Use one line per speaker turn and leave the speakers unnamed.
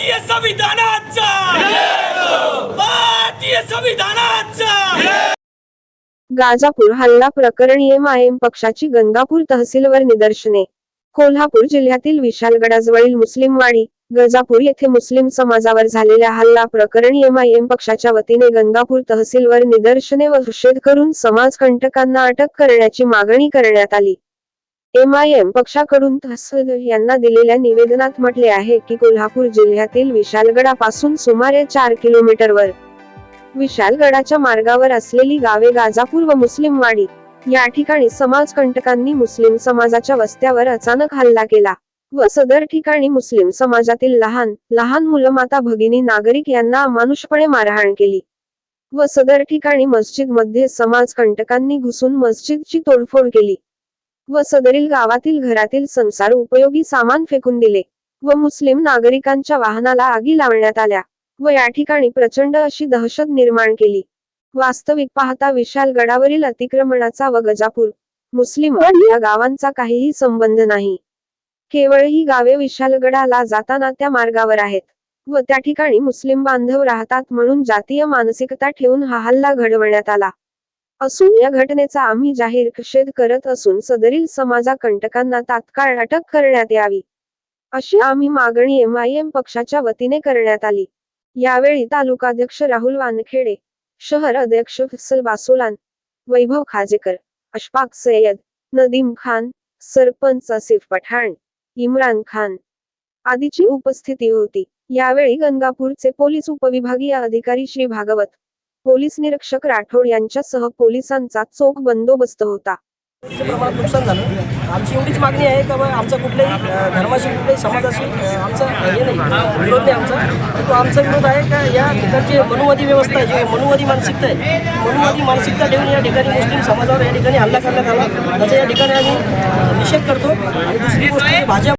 भारतीय संविधानाचा! भारतीय संविधानाचा! गाजापूर हल्ला प्रकरण एम पक्षाची गंगापूर तहसीलवर निदर्शने. कोल्हापूर जिल्ह्यातील विशालगडाजवळील मुस्लिमवाडी गजापूर येथे मुस्लिम समाजावर झालेल्या हल्ला प्रकरणीयमा एम पक्षाच्या वतीने गंगापूर तहसीलवर निदर्शने व निषेध करून समाजकंटकांना अटक करण्याची मागणी करण्यात आली. एमआयएम पक्षाकडून तहसील यांना दिलेल्या निवेदनात म्हटले आहे की कोल्हापूर जिल्ह्यातील विशालगडापासून सुमारे चार किलोमीटरवर विशालगडाच्या मार्गावर असलेली गावे गाजापूर व मुस्लिमवाडी या ठिकाणी समाजकंटकांनी मुस्लिम समाजाच्या वस्त्यावर अचानक हल्ला केला व सदर ठिकाणी मुस्लिम समाजातील लहान लहान मुलं माता भगिनी नागरिक यांना अमानुषपणे मारहाण केली व सदर ठिकाणी मस्जिदमध्ये समाजकंटकांनी घुसून मस्जिदची तोडफोड केली. व सदरील गावातील घरातील संसार उपयोगी सामान फेकून दिले व मुस्लिम नागरिकांच्या वाहनाला आगी लावण्यात आल्या व या ठिकाणी प्रचंड अशी दहशत निर्माण केली. वास्तविक पाहता विशाल गडावरील अतिक्रमणाचा व गजापूर मुस्लिम या गावांचा काहीही संबंध नाही. केवळ ही गावे विशालगडाला जाताना त्या मार्गावर आहेत व त्या ठिकाणी मुस्लिम बांधव राहतात म्हणून जातीय मानसिकता ठेवून हा हल्ला घडवण्यात आला. असून या घटनेचा आम्ही जाहीर निषेध करत असून सदरील समाजा कंटकांना तात्काळ अटक करण्यात यावी. अशी आम्ही मागणी एम आई एम पक्षाच्या वतीने करण्यात आली. यावेळी तालुकाध्यक्ष राहुल वानखेडे शहर अध्यक्ष फिसल बासोलान वैभव खाजेकर अशफाक सय्यद नदीम खान सरपंच आसिफ पठाण इम्रान खान आदीची उपस्थिती होती. यावेळी गंगापूरचे पोलीस उपविभागीय अधिकारी श्री भागवत पोलीस निरीक्षक राठोड यांच्यासह पोलिसांचा चोख बंदोबस्त होता.
प्रमाणात नुकसान झालं. आमची एवढीच मागणी आहे का आमचा कुठल्याही धर्माशी कुठल्याही समाजाशी आमचा हे नाही विरोध नाही आमचा. तो आमचा विरोध आहे का या ठिकाणची मनुवादी व्यवस्था आहे जी मनुवादी मानसिकता आहे मनुवादी मानसिकता ठेवून या ठिकाणी मुस्लिम समाजावर या ठिकाणी हल्ला करण्यात आला. त्याचा या ठिकाणी आम्ही निषेध करतो. आणि दुसरी गोष्ट भाजप